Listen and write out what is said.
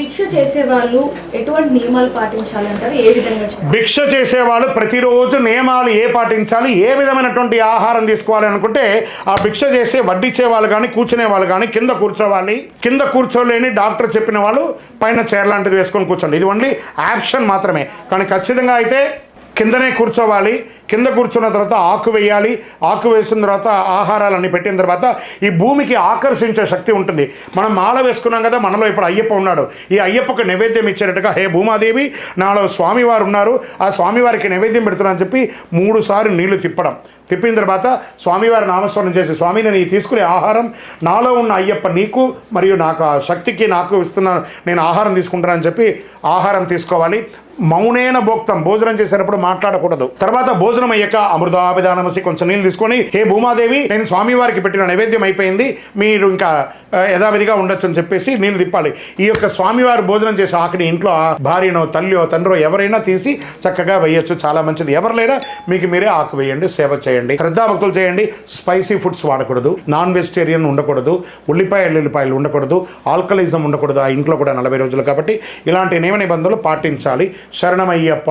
భిక్ష చేసే వాళ్ళు ఎటువంటి నియమాలు పాటించాలి ఏ విధంగా భిక్ష చేసేవాళ్ళు ప్రతిరోజు నియమాలు ఏ పాటించాలి? ఏ విధమైనటువంటి ఆహారం తీసుకోవాలి అనుకుంటే ఆ భిక్ష చేసే వడ్డిచ్చే వాళ్ళు కానీ కూర్చునే వాళ్ళు కానీ కింద కూర్చోవాలి. కింద కూర్చోలేని డాక్టర్ చెప్పిన వాళ్ళు పైన చైర్ లాంటిది వేసుకొని కూర్చోండి. ఇది ఓన్లీ యాప్షన్ మాత్రమే. కానీ ఖచ్చితంగా అయితే కిందనే కూర్చోవాలి. కింద కూర్చున్న తర్వాత ఆకు వేయాలి. ఆకు వేసిన తర్వాత ఆహారాలన్నీ పెట్టిన తర్వాత ఈ భూమికి ఆకర్షించే శక్తి ఉంటుంది. మనం మాల వేసుకున్నాం కదా మనలో ఇప్పుడు అయ్యప్ప ఉన్నాడు. ఈ అయ్యప్పకు నైవేద్యం ఇచ్చేటట్టుగా హే భూమాదేవి నాలో స్వామివారు ఉన్నారు. ఆ స్వామివారికి నైవేద్యం పెడుతున్నా అని చెప్పి మూడుసార్లు నీళ్ళు తిప్పడం. తిప్పిన తర్వాత స్వామివారి నామస్మరణం చేసి స్వామి నేను ఈ తీసుకునే ఆహారం నాలో ఉన్న అయ్యప్ప నీకు మరియు నాకు ఆ శక్తికి నాకు ఇస్తున్న నేను ఆహారం తీసుకుంటానని చెప్పి ఆహారం తీసుకోవాలి. మౌనేన భోక్తం భోజనం చేసేటప్పుడు మాట్లాడకూడదు. తర్వాత భోజనం అయ్యాక అమృతాభిధానమసి కొంచెం నీళ్ళు తీసుకొని హే భూమాదేవి నేను స్వామివారికి పెట్టిన నైవేద్యం అయిపోయింది మీరు ఇంకా యథావిధిగా ఉండొచ్చు అని చెప్పేసి నీళ్ళు తిప్పాలి. ఈ యొక్క స్వామివారు భోజనం చేసే ఆకలి ఇంట్లో ఆ భార్యనో తల్లియో తండ్రో ఎవరైనా తీసి చక్కగా వేయొచ్చు. చాలా మంచిది. ఎవరు లేరా? మీకు మీరే ఆకు వేయండి సేవ చేయండి. శ్రద్ధాభక్తులు చేయండి. స్పైసీ ఫుడ్స్ వాడకూడదు. నాన్ వెజిటేరియన్ ఉండకూడదు. ఉల్లిపాయలు ఉల్లిపాయలు ఉండకూడదు. ఆల్కలిజం ఉండకూడదు ఆ ఇంట్లో కూడా నలభై రోజులు కాబట్టి ఇలాంటి నియమ నిబంధనలు పాటించాలి. శరణమయ్యప్ప.